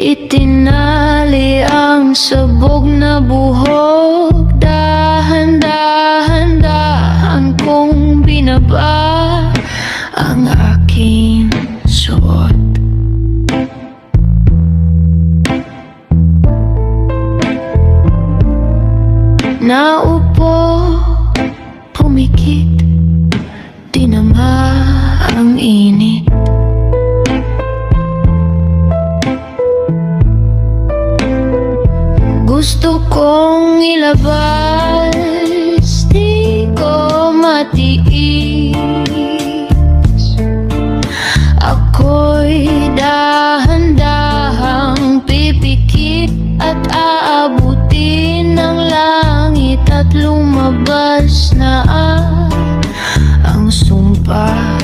Itinali ang sabog na buhok. Dahan-dahan dahan kong binaba Ang aking suot. Naupo, gusto kong ilabas Di ko matiis. Ako'y dahan-dahang pipikit At aabutin ng langit At lumabas na ang, ang sumpa.